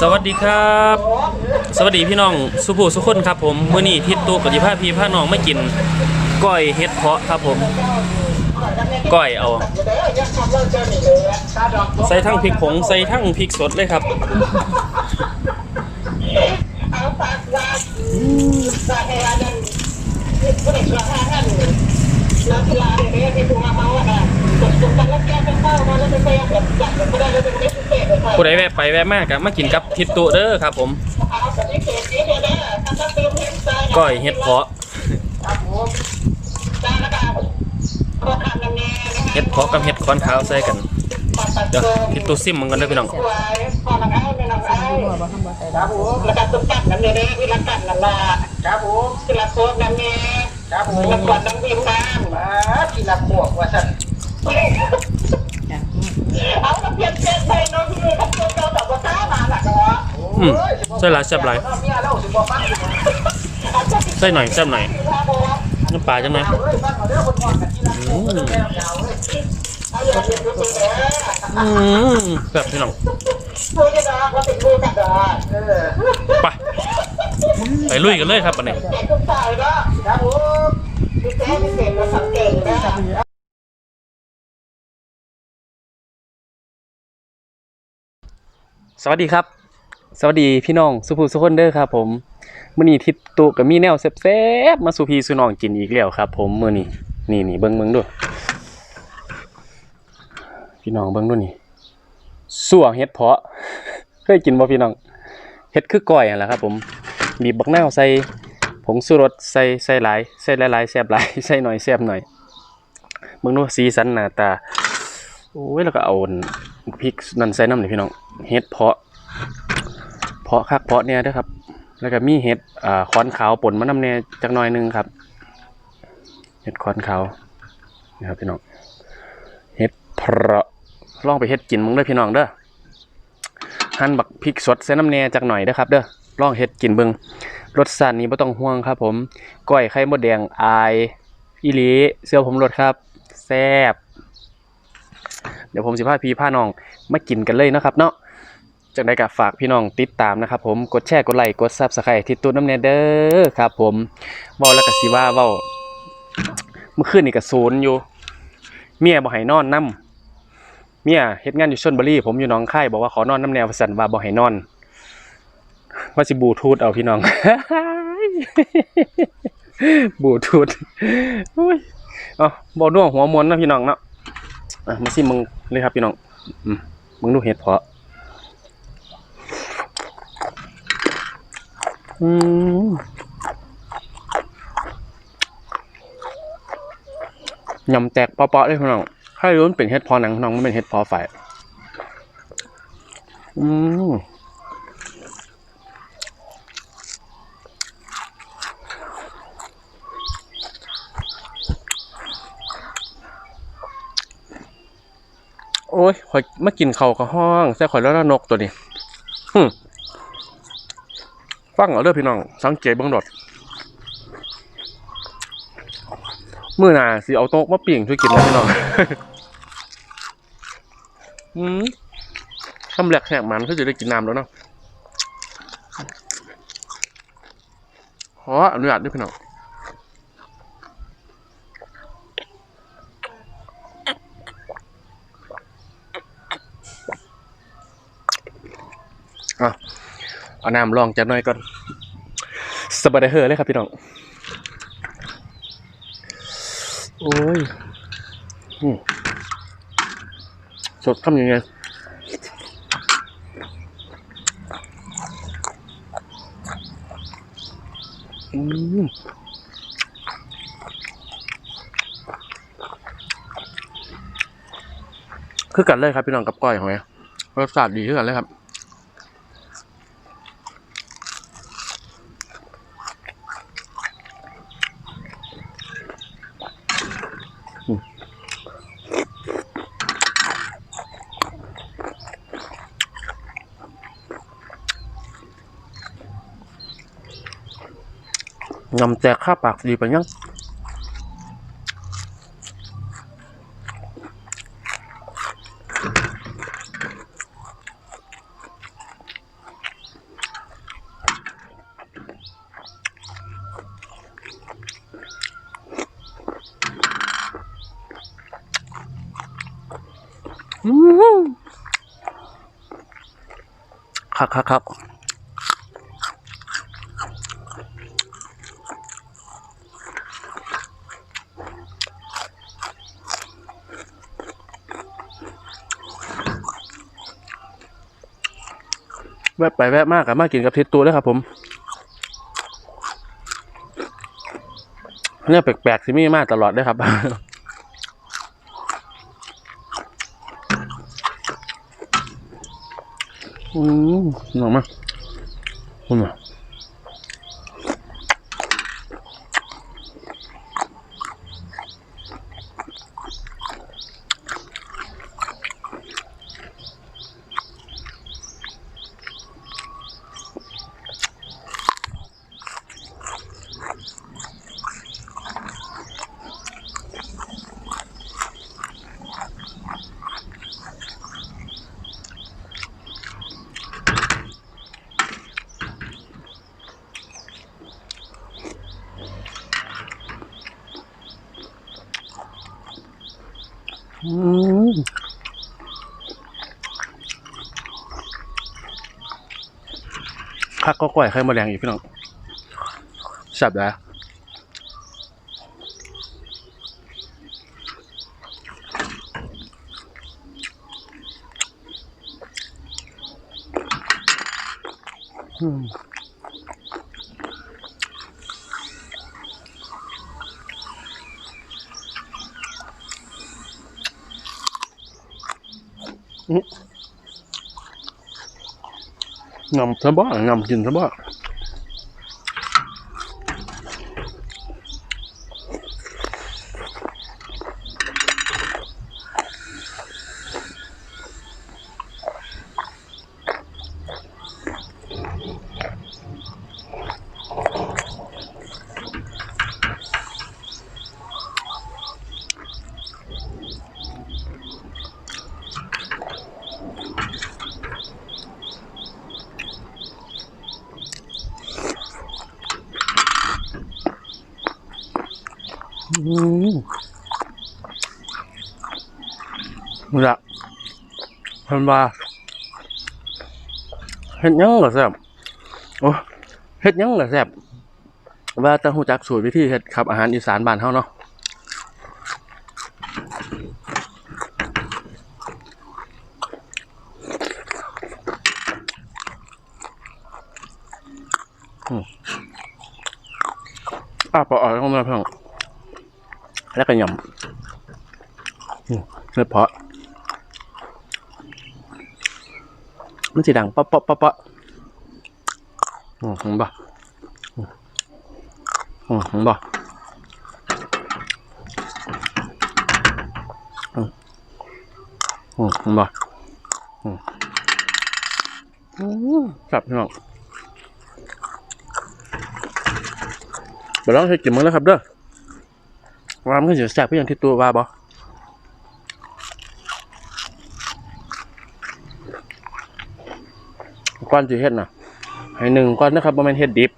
สวัสดีครับ สวัสดีพี่น้องสุภูสุคนครับผมเมื้อนี้ทิศตูกับจิพาพีพาน้องไมากินก้อยเฮ็ดเพาะครับผมก้อยเอา ใส่ทั้งพริกผงใส่ทั้งพริกสดเลยครับผู้ ผู้ใดแวะไปแวะมากก็มากินกับทิศตูเด้อครับ ผมก้อยเฮ็ดเพาะเฮ็ดเพาะกับเฮ็ดคอนขาวใส่กันเดี๋ยวทิศตูซิมมันกันเด้อพี่น้องครับผมแล้วก็ตุ๊กตักน้ำเนยเด้วิลักันนั่นล่ะครับผมกีฬาโคกน้ำเนยครับผมแล้วก่อนน้ำวิมน้ำมากีฬาโคกว่าสั่นเอาน้ำเพียนเพียนไป อืมใส่หลายแซ่บหลายเสิบ่ฟังใส่หน่อยแซ่บหน่อยน้ำปลาจังหน่อยเอาเลยฟังเอาเด้อคนก่อนกันกีฬาโคกแก้วยาวเลยเอาอย่าเรียนรู้ตัวเด้ออืมแบบพี่น้องพูดกันนะว่าเป็นพูดกันนะเอไปไปลุยกันเลยครับอันนี้เด็กทุกสายเนาะครับผมพี่แจ๊พี่เสกมาสังเกตนะสวัสดีครับ สวัสดีพี่น้องสุภูสุคนเด้อครับผมมื้อนี้ทิศตุก็มีแนวแซ่บๆมาสูพีสู่น้องกินอีกแล้วครับ ผมมื้อนี้นี่นี่เบิ่งเบิ่งดูพี่น้องเบิ่งดูนี่สั่วเฮ็ดเพาะเคยกินบ่พี่น้องเฮ็ดคือก้อยนั่นแหละครับผมบีบบักนาวใส่ผงชูรสใส่ใส่หลายใส่หลายๆแซ่บหลายใส่หน่อยแซ่บหน่อยเบิ่งดูสีสันหน้าตาโอ้ยแล้วก็เอาพริกนั่นใส่น้ำนี่พี่น้องเฮ็ดเพาะ เพาะคักเพาะเนี่ยเด้อครับ แล้วก็มีเห็ดอ่าขอนขาวป่นมะนำเนี่ยจักหน่อยหนึงครับ เห็ดขอนขาวนะครับพี่น้องเห็ดเพาะลองไปเห็ดกินมึงเด้พี่น้องเด้อหั่นบักพริกสดใส่น้ำแหน่จักหน่อยเด้อครับ เด้อลองเห็ดกินเบิงรสชาตินี้บ่ต้องห่วงครับ ผมก้อยไข่มดแดงอายอีลีเสื้อผมรสครับแซ่บเดี๋ยวผมสิพาพี่พาน้องมากินกันเลยนะครับเนาะ จากใดก็ฝากพี่น้องติดตามนะครับผมกดแชร์กดไลค์กดซับสไครต์ที่ตุ้น้ำเนเด้อครับ ผมเว้าแล้วก็สิว่าเว้าเมื่อคืนนี่ก็ศูนย์อยู่ เมียบ่ให้นอนนํเมียเฮ็ดงานอยู่ชลบุรีผมอยู่หนองคายบอกว่าขอนอนน้ำแนวสันว่าบ่ให้นอนว่าสิบูทูธเอาพี่น้องบูทูธอุ้ยเอ๋อบ่น่วงหัวมวนนะพี่น้องเนาะอะมาสิมึงเลยครับพี่น้องมมึงดูเห็ดเพาะ อืมยำแตกเปาะๆเลยพี่น้องถ้ารู้มันเป็นเห็ดพอหนังน้องมันเป็นเห็ดพอไฟอืมโอ้ยข่อยมากินเข้ากับห้อง แซ่ข่อยแล้วนกตัวนี้หึ ฟังเอาเด้อพี่น้อง สังเกตเบื้องดอดมื้อหน้าสิเอาโต๊ะมาปิ่งช่วยกินนะพี่น้องอืมทำแหลกแหกมันเขาจะได้กินน้ำแล้วเนาะขออนุญาตด้วยพี่น้อง เอาน้ำลองจากหน่อยก่อนสบายเฮอเลยครับพี่น้อง โอ้ยอืมสดทำยังไงอืมคือกันเลยครับพี่น้องกับก้อยของแม่รสชาติดีคือกันเลยครับ นำแจกข้าปากดีไปยังครับครับครับ แวะไปแวะมากกับมากกินกับทิศตัวเลยครับ ผมเนี่ยแปลกๆที่มีมากตลอดเลยครับอืมหนอมากคุณอะอื พักก็ก่อยไข่มดแดงอีกพี่น้องฉับแล้ว งำซะบ้างำกินซะบ้า มละเพิ่นว่าเฮ็ดยังก็แซ่บโอ้เฮ็ดยังก็แซ่บว่าแต่ฮู้จักสูตรวิธีเฮ็ดครับอาหารอีสานบ้านเฮาเนาะอะปอออกเข้ามาเพิ่ง แล้วก็ยำอืมเนื้อเพาะมันสีดังป๊อปป๊อปป๊อปป๊อปอืมเห็นปะอืมอืมห็นปะอืมอืมห็นปะอืมครับพี่น้องเดี๋ยวลองให้กินมึงแล้วครับเด้อ ว่ามันจะแซ่บเพื่ออย่างที่ตัวว่าบ่ก้อนจีเฮ็ดน่ะให้หนึ่งก้อนนะครับประมาณเฮ็ดดิบ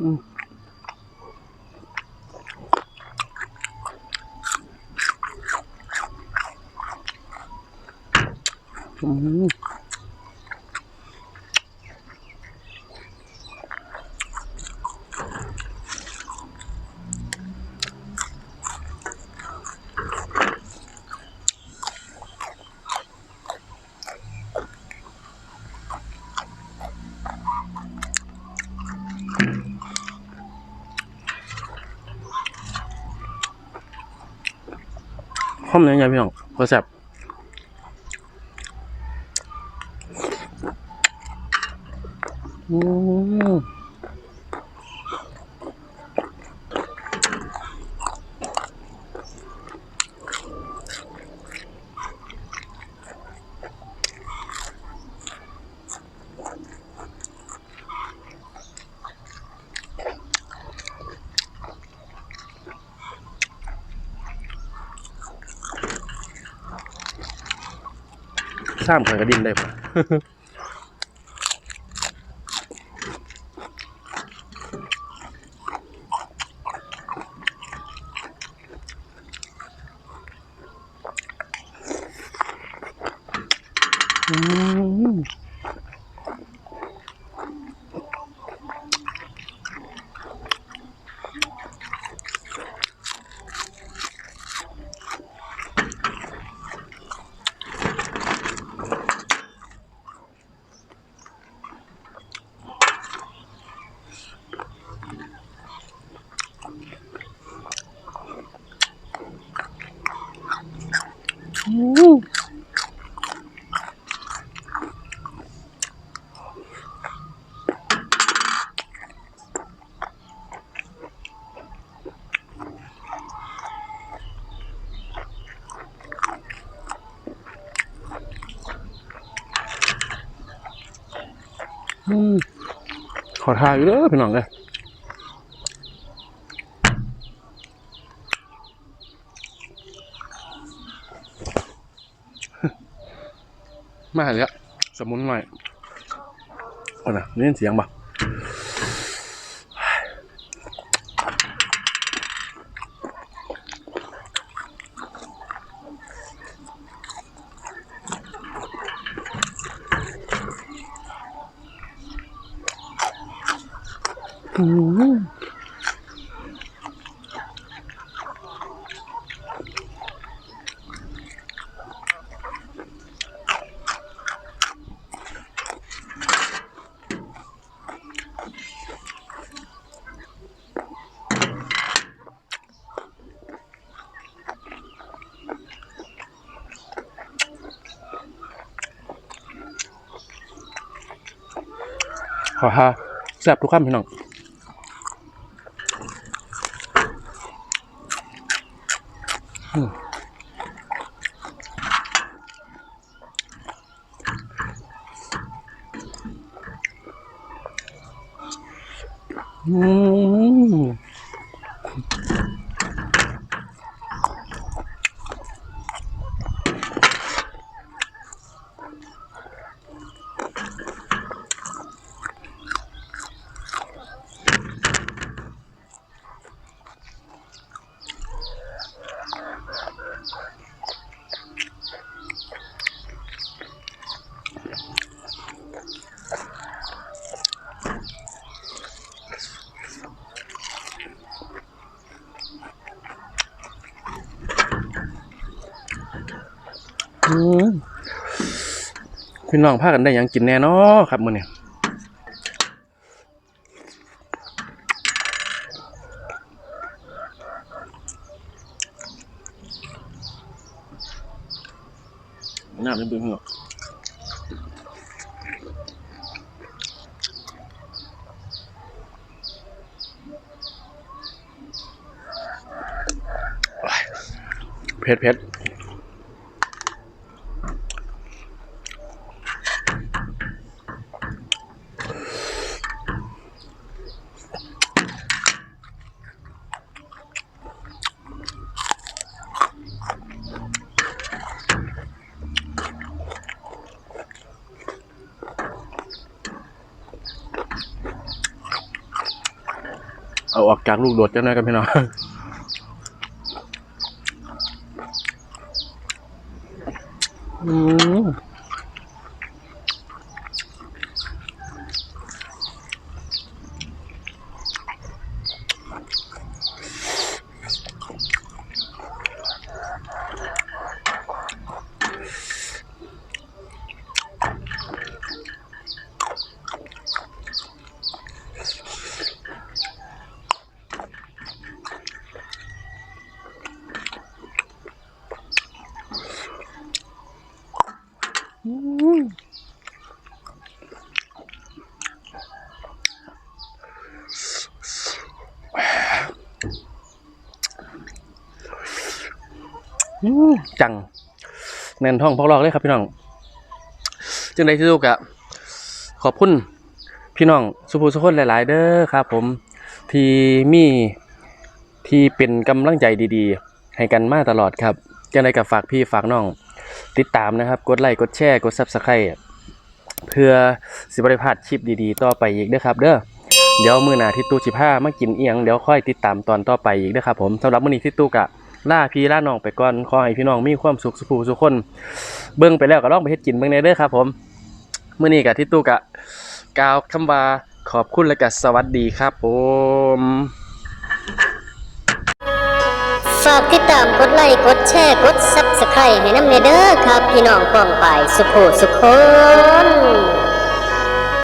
อืมอืม ข้อมยังไงพี่น้องก็แซ่บอืม ซ้ำข่อยก็ดิ้นได้ปะอืมอืม ขอทายอยู่เด้อพี่น้องเลย มาแล้วสมุนหน่อยเอานะนี่เสียงบ่อืม ฮาแซ่บทุกข้ามพี่น้องอืมอืม พี่น้องพากันได้ยังกินแน่นอครับมื้อนี้น้ำเป็นบึ้งเหรอเผ็ดเผ็ด เอาออกจากลูกโดดจังหน่อยกันพี่น้อง อืมอืม จังแน่นท้องพอกลอกเลยครับพี่น้องจึงได้ที่ลูกอะขอบคุณพี่น้องสุภูสุคนหลาย ๆ เด้อครับผมที่มีที่เป็นกำลังใจดีๆ ให้กันมาตลอดครับจังได้กับฝากพี่ฝากน้อง ติดตามนะครับ กดไลค์กดแชร์กด Subscribe เพื่อสิบริพาดคลิปดีๆ ต่อไปอีกเด้อครับ เด้อเดี๋ยวมือหนาที่ตู้สิพามากินเอียงเดี๋ยวค่อยติดตามตอนต่อไปอีกเด้อครับผมสำหรับมื้อนี้ที่ตู้กะ ล่าพี่ล่าน้องไปก่อนขอให้พี่น้องมีความสุขสุขพูสุขคน เบิ่งไปแล้วก็ลองไปเฮ็ดกินเบิ่งได้เด้อครับ ผมเมื้อนี้กะที่ตู้กะกาวคำว่าขอบคุณและก็สวัสดีครับ ผมฝากติดตามกดไลค์กดแชร์กด Subscribe ให้น้ำเนเด้อครับ พี่น้องป้องไปสุขสุขคน